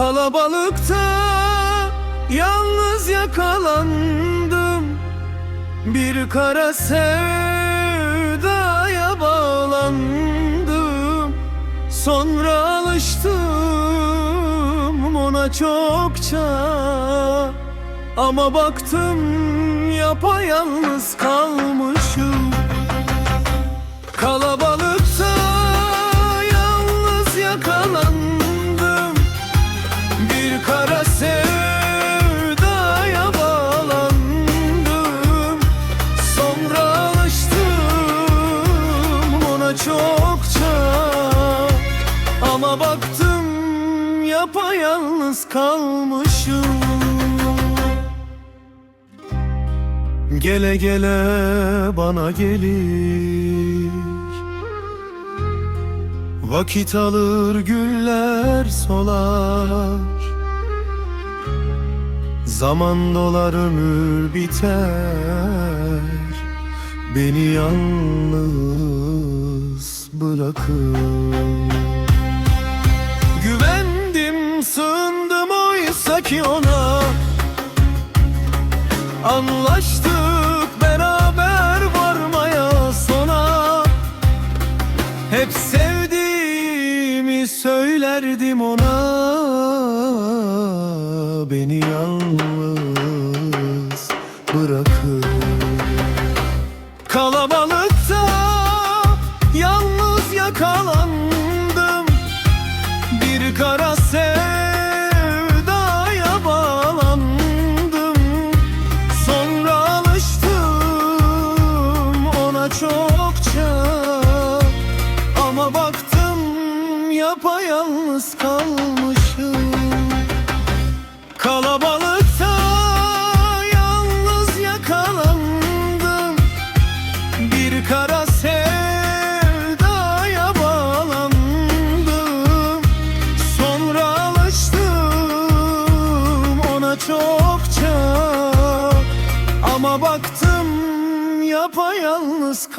Kalabalıkta yalnız yakalandım. Bir kara sevdaya bağlandım. Sonra alıştım ona çokça. Ama baktım yapayalnız kalmışım Baktım yapayalnız kalmışım. Gele gele bana gelir. Vakit alır güller solar. Zaman dolar ömür biter. Beni yalnız bırakır ki ona. Anlaştık beraber varmaya sona. Hep sevdiğimi söylerdim ona. Beni yalnız bırakır. Kalabalıkta yalnız yakalandım. Bir kara sevdaya yapayalnız kalmışım. Kalabalıkta yalnız yakalandım. Bir kara sevdaya bağlandım. Sonra alıştım ona çokça. Ama baktım yapayalnız kalmışım